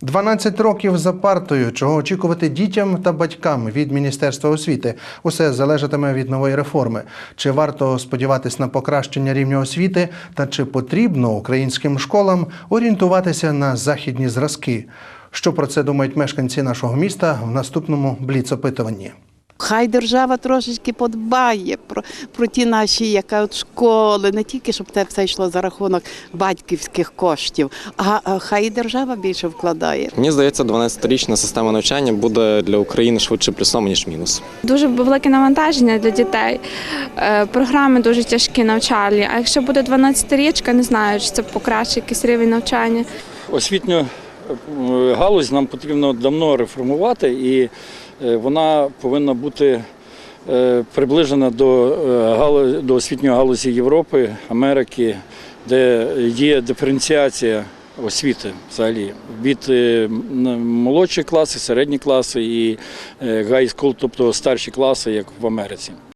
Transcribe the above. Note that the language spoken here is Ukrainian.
12 років за партою, чого очікувати дітям та батькам від Міністерства освіти. Усе залежатиме від нової реформи. Чи варто сподіватись на покращення рівня освіти, та чи потрібно українським школам орієнтуватися на західні зразки? Що про це думають мешканці нашого міста в наступному бліц-опитуванні? Хай держава трошечки подбає про, про ті наші яка от школи, не тільки щоб це все йшло за рахунок батьківських коштів, а, а хай і держава більше вкладає. Мені здається, 12-річна система навчання буде для України швидше плюсом, ніж мінус. Дуже велике навантаження для дітей. Е, Програми дуже тяжкі навчальні. А якщо буде 12-річка, не знаю, чи це покращить якийсь рівень навчання. Освітню е, галузь нам потрібно давно реформувати, і е, вона повинна бути е, приближена до, е, до освітньої галузі Європи, Америки, де є диференціація освіти взагалі від молодші класи, середні класи і гай скул, тобто старші класи, як в Америці.